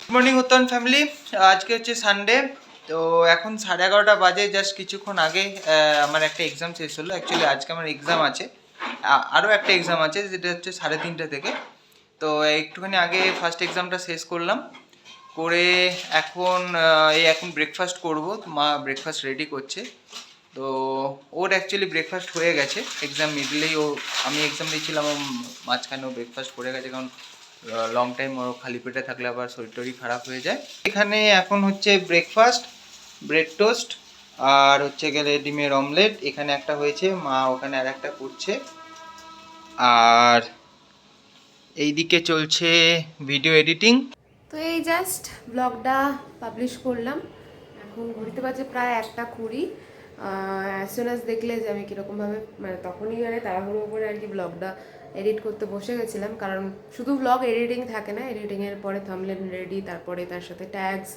Good morning উত্তন family আজকে হচ্ছে Sunday তো এখন সাড়ে এগারোটা বাজে জাস্ট কিছুক্ষণ আগে আমার একটা এক্সাম শেষ হলো। অ্যাকচুয়ালি আজকে আমার এক্সাম আছে। আরও একটা এক্সাম আছে, যেটা হচ্ছে সাড়ে তিনটে থেকে। তো একটুখানি আগে ফার্স্ট এক্সামটা শেষ করলাম। করে এখন এই এখন ব্রেকফাস্ট করব। মা ব্রেকফাস্ট রেডি করছে। তো ওর অ্যাকচুয়ালি ব্রেকফাস্ট হয়ে গেছে। এক্সাম মিডলেই ও, আমি এক্সাম দিয়েছিলাম ও মাঝখানে ও ব্রেকফাস্ট করে গেছে। কারণ লং টাইম খালি পেটে থাকলে আবার শরীর টরীর খারাপ হয়ে যায়। এখানে এখন হচ্ছে ব্রেকফাস্ট ব্রেড টোস্ট আর হচ্ছে গেলে ডিমের অমলেট এখানে একটা হয়েছে, মা ওখানে আর একটা করছে। আর এইদিকে চলছে ভিডিও এডিটিং তো এই জাস্ট ব্লগটা পাবলিশ করলাম। এখন ঘড়িতে বাজে প্রায় একটা কুড়ি। অ্যাজ সুন দেখলে যে আমি কীরকমভাবে মানে তখনই মানে তাড়াহুড়ো করে আর কি ব্লগটা এডিট করতে বসে গেছিলাম, কারণ শুধু ব্লগ এডিটিং থাকে না এডিটিংয়ের পরে থামলেন রেডি তারপরে তার সাথে ট্যাগস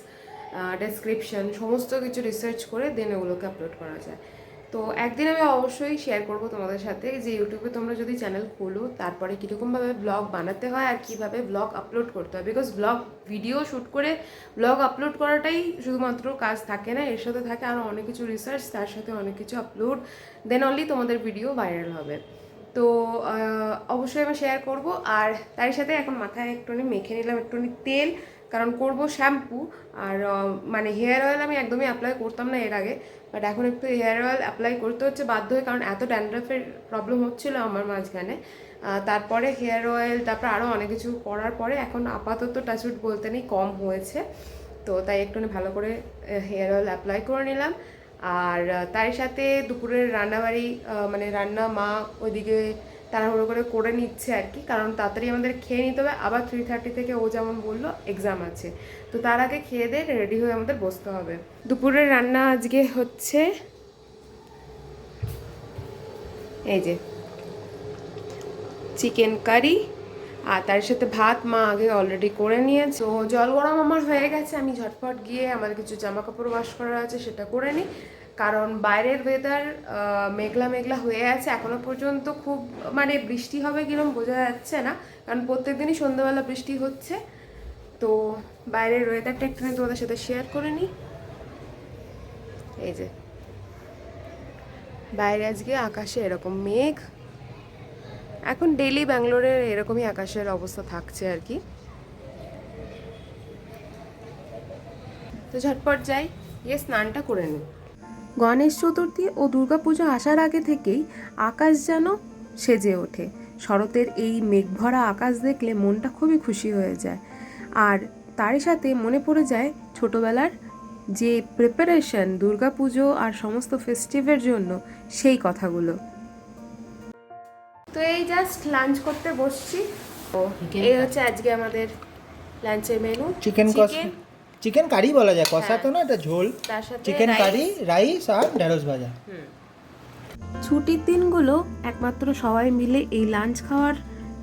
ডেসক্রিপশন সমস্ত কিছু রিসার্চ করে দেন ওগুলোকে আপলোড করা যায়। তো একদিন আমি অবশ্যই শেয়ার করব তোমাদের সাথে যে ইউটিউবে তোমরা যদি চ্যানেল খোলো, তারপরে কীরকমভাবে ব্লগ বানাতে হয় আর কীভাবে ব্লগ আপলোড করতে হয়। বিকজ ব্লগ ভিডিও শ্যুট করে ব্লগ আপলোড করাটাই শুধুমাত্র কাজ থাকে না, এর সাথে থাকে আরও অনেক কিছু রিসার্চ তার সাথে অনেক কিছু আপলোড দেন অনলি তোমাদের ভিডিও ভাইরাল হবে। তো অবশ্যই আমি শেয়ার করব। আর তার সাথে এখন মাথায় একটুখানি মেখে নিলাম, একটুখানি তেল, কারণ করব শ্যাম্পু আর মানে হেয়ার অয়েল আমি একদমই অ্যাপ্লাই করতাম না এর আগে। বাট এখন একটু হেয়ার অয়েল অ্যাপ্লাই করতে হচ্ছে, বাধ্য হয়ে, কারণ এত ড্যান্ড্রাফের প্রবলেম হচ্ছিল আমার মাঝখানে। তারপরে হেয়ার অয়েল তারপর আরও অনেক কিছু করার পরে এখন আপাতত টাচউড বলতে নেই, কম হয়েছে। তো তাই একটুখানি ভালো করে হেয়ার অয়েল অ্যাপ্লাই করে নিলাম। আর তার সাথে দুপুরের রান্নাবাড়ি মানে রান্না মা ওইদিকে তাড়াহুড়ো করে করে নিচ্ছে আর কি। কারণ তাড়াতাড়ি আমাদের খেয়ে নিতে হবে। আবার থ্রি থার্টি থেকে ও যেমন বলল এক্সাম আছে। তো তার আগে খেয়ে দিয়ে রেডি হয়ে আমাদের বসতে হবে। দুপুরের রান্না আজকে হচ্ছে এই যে, চিকেন কারি আর তার সাথে ভাত মা আগে অলরেডি করে নিয়েছে। তো জল গরম আমার হয়ে গেছে, আমি ঝটপট গিয়ে আমার কিছু জামা কাপড় ওয়াশ করা আছে সেটা করে নিই কারণ বাইরের ওয়েদার মেঘলা মেঘলা হয়ে আছে, এখনও পর্যন্ত খুব মানে বৃষ্টি হবে কিরম বোঝা যাচ্ছে না। কারণ প্রত্যেক দিনই সন্ধ্যাবেলা বৃষ্টি হচ্ছে। তো বাইরের ওয়েদারটা একটুখানি তোমাদের সাথে শেয়ার করে নিই এই যে, বাইরে আজকে আকাশে এরকম মেঘ। এখন ডেইলি ব্যাঙ্গালোরের এরকমই আকাশের অবস্থা থাকছে আর কি। তো ঝটপট যাই, গিয়ে স্নানটা করে নিই। গণেশ চতুর্থী ও দুর্গাপুজো আসার আগে থেকেই আকাশ যেন সেজে ওঠে। শরতের এই মেঘভরা আকাশ দেখলে মনটা খুবই খুশি হয়ে যায়। আর তারই সাথে মনে পড়ে যায় ছোটবেলার যে প্রিপারেশন দুর্গাপুজো আর সমস্ত ফেস্টিভের জন্য সেই কথাগুলো। তো এই জাস্ট লাঞ্চ করতে বসছি। ও এই হচ্ছে আজকে আমাদের লাঞ্চের মেনু চিকেন কষা চিকেন কারি বলা যায়। কষা তো না এটা ঝোল। চিকেন কারি রাইস আর ঢেঁড়স ভাজা। ছুটির দিনগুলো একমাত্র সবাই মিলে এই লাঞ্চ খাওয়ার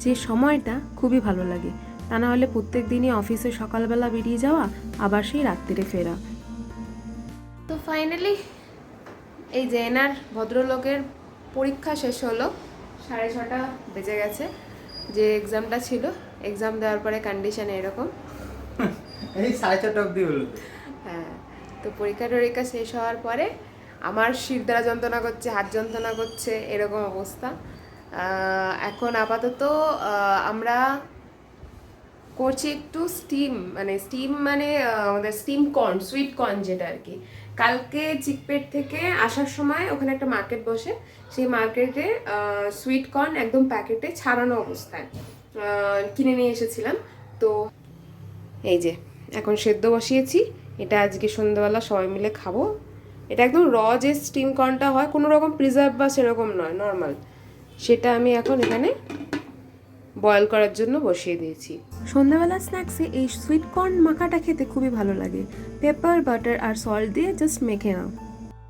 যে সময়টা খুবই ভালো লাগে। তা না হলে প্রত্যেক দিনই অফিসে সকালবেলা বেরিয়ে যাওয়া আবার সেই রাত্রিরে ফেরা। তো ফাইনালি এই জেনার ভদ্রলোকের পরীক্ষা শেষ হলো। সাড়ে ছটা বেজে গেছে। যে এক্সামটা ছিল এক্সাম দেওয়ার পরে কন্ডিশন এরকম। এই সাড়ে ছটা অবধি হলো। হ্যাঁ তো পরীক্ষা টরীক্ষা শেষ হওয়ার পরে আমার শির দ্বারা যন্ত্রণা করছে হাত যন্ত্রণা করছে এরকম অবস্থা। এখন আপাতত আমরা করছি একটু স্টিম মানে স্টিম মানে আমাদের স্টিম কর্ন সুইট কর্ন যেটা আর কি। কালকে চিকপেট থেকে আসার সময় ওখানে একটা মার্কেট বসে। সেই মার্কেটে সুইট কর্ন একদম প্যাকেটে ছাড়ানো অবস্থায় কিনে নিয়ে এসেছিলাম। তো এই যে, এখন সেদ্ধ বসিয়েছি। এটা আজকে সন্ধ্যাবেলা সবাই মিলে খাব। এটা একদম র যে স্টিম কর্নটা হয়, কোনো রকম প্রিজার্ভ বা সেরকম নয় নর্মাল সেটা আমি এখন এখানে বয়েল করার জন্য বসিয়ে দিয়েছি। সন্ধ্যাবেলা স্ন্যাক্সে এই সুইট কর্ন মাখাটা খেতে খুবই ভালো লাগে। পেপার বাটার আর সল্ট দিয়ে জাস্ট মেখে নাও।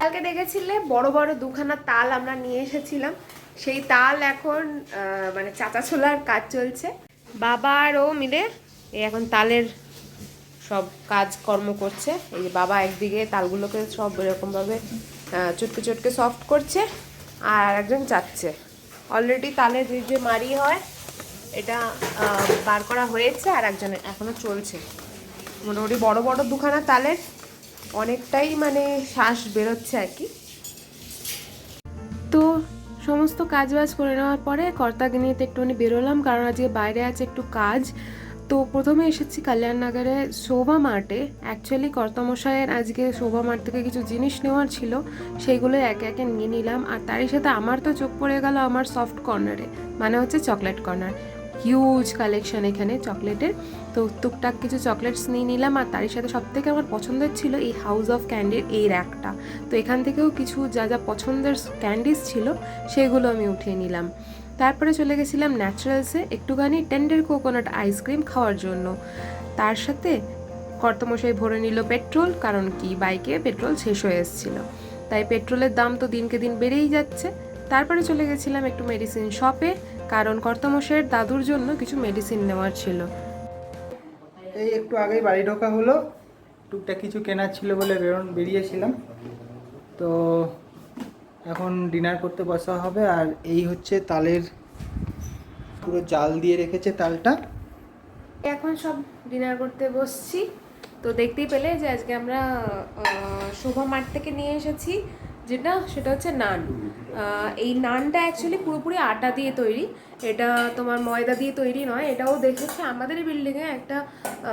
কালকে দেখেছিলে বড় বড় দুখানা তাল আমরা নিয়ে এসেছিলাম। সেই তাল এখন মানে চাচা ছোলার কাজ চলছে। বাবা আর ও মিলে এই এখন তালের সব কাজ কর্ম করছে। এই যে বাবা একদিকে তালগুলোকে সব এরকমভাবে চটকে চটকে সফট করছে আর একজন চাচ্ছে। অলরেডি তালে যে যে মারি হয় এটা বার করা হয়েছে আর একজনের এখনও চলছে। মোটামুটি বড় বড় দুখানা তালের অনেকটাই মানে শ্বাস বেরোচ্ছে আর কি। তো সমস্ত কাজ বাজ করে নেওয়ার পরে কর্তাগিনিতে একটুখানি বেরোলাম, কারণ আজকে বাইরে আছে একটু কাজ। তো প্রথমে এসেছি কল্যাণনগরে শোভা মার্টে। অ্যাকচুয়ালি কর্তামশাইয়ের আজকে শোভা মার্ট থেকে কিছু জিনিস নেওয়ার ছিল, সেইগুলো একে একে নিয়ে নিলাম। আর তারই সাথে আমার তো চোখ পড়ে গেল আমার সফট কর্নারে মানে হচ্ছে চকলেট কর্নার হিউজ কালেকশন এখানে চকলেটের। তো টুকটাক কিছু চকলেটস নিয়ে নিলাম আর তারই সাথে সব থেকে আমার পছন্দের ছিল এই হাউস অফ ক্যান্ডির এই র্যাকটা তো এখান থেকেও কিছু যা যা পছন্দের ক্যান্ডিস ছিল সেগুলো আমি উঠিয়ে নিলাম। তারপরে চলে গেছিলাম ন্যাচারালসে একটুখানি টেন্ডার কোকোনাট আইসক্রিম খাওয়ার জন্য। তার সাথে কর্তমশাই ভরে নিল পেট্রোল, কারণ কি? বাইকে পেট্রোল শেষ হয়ে এসেছিল। তাই পেট্রোলের দাম তো দিনকে দিন বেড়েই যাচ্ছে। তারপরে চলে গেছিলাম একটু মেডিসিন শপে কারণ কর্তমশাইয়ের দাদুর জন্য কিছু মেডিসিন নেওয়ার ছিল। এই একটু আগেই বাড়ি ঢোকা হলো। টুকটাক কিছু কেনার ছিল বলে বেরোন বেরিয়েছিলাম। তো এখন ডিনার করতে বসা হবে। আর এই হচ্ছে তালের পুরো জাল দিয়ে রেখেছে তালটা। এখন সব ডিনার করতে বসছি। তো দেখতেই পেলে যে আজকে আমরা শোভা মার্ট থেকে নিয়ে এসেছি। যেটা সেটা হচ্ছে নান। এই নানটা অ্যাকচুয়ালি পুরোপুরি আটা দিয়ে তৈরি। এটা তোমার ময়দা দিয়ে তৈরি নয়, এটাও দেখেছি। আমাদের বিল্ডিংয়ে একটা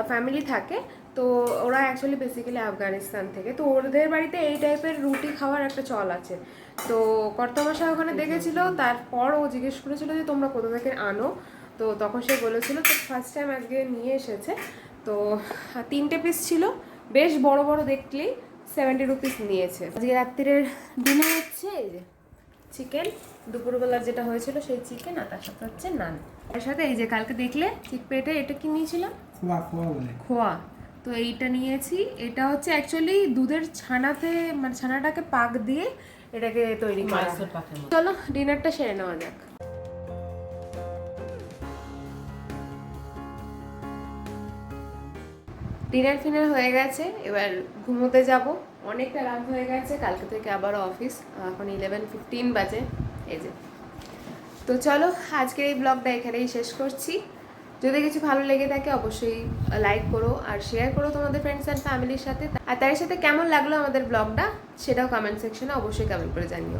ফ্যামিলি থাকে। তো ওরা অ্যাকচুয়ালি বেসিক্যালি আফগানিস্তান থেকে। তো ওদের বাড়িতে এই টাইপের রুটি খাওয়ার একটা চল আছে। তো কর্তামশাই ওখানে দেখেছিল, তারপর ও জিজ্ঞেস করেছিল যে, তোমরা কোথা থেকে আনো? তো তখন সে বলেছিল তো ফার্স্ট টাইম আজকে নিয়ে এসেছে। তো তিনটে পিস ছিল। বেশ বড় বড় দেখলেই সেভেন্টি রুপিস নিয়েছে। আজকে রাত্রিরের ডিনার হচ্ছে এই যে চিকেন দুপুরবেলার যেটা হয়েছিল সেই চিকেন আর তার সাথে হচ্ছে নান তার সাথে এই যে কালকে দেখলে চিক পেটে এটা কি নিয়েছিলাম? খোয়া খোয়া বলে। খোয়া। তো এইটা নিয়েছি এটা হচ্ছে অ্যাকচুয়ালি দুধের ছানাতে মানে ছানাটাকে পাক দিয়ে এটাকে তৈরি করা। চলো ডিনারটা সেরে নেওয়া যাক। ডিনার ফিনার হয়ে গেছে, এবার ঘুমোতে যাব। অনেকটা রাত হয়ে গেছে, কালকে থেকে আবারও অফিস। এখন ইলেভেন ফিফটিন বাজে, এই যে। তো চলো, আজকের এই ব্লগটা এখানেই শেষ করছি। যদি কিছু ভালো লেগে থাকে, অবশ্যই লাইক করো আর শেয়ার করো তোমাদের ফ্রেন্ডস অ্যান্ড ফ্যামিলির সাথে। আর তার সাথে কেমন লাগল আমাদের ব্লগটা, সেটাও কমেন্ট সেকশনে অবশ্যই কমেন্ট করে জানিও।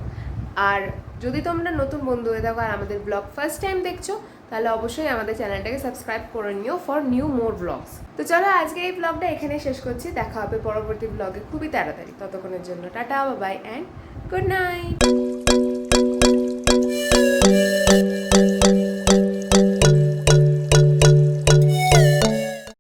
আর যদি তোমরা নতুন বন্ধু হয়ে থাকো আর আমাদের ব্লগ ফার্স্ট টাইম দেখছ তাহলে অবশ্যই আমাদের চ্যানেলটাকে সাবস্ক্রাইব করে নিও ফর নিউ মোর ব্লগস তো চলো আজকে এই ব্লগটা এখানে শেষ করছি। দেখা হবে পরবর্তী ব্লগে খুবই তাড়াতাড়ি। ততক্ষণের জন্য tata bye and good night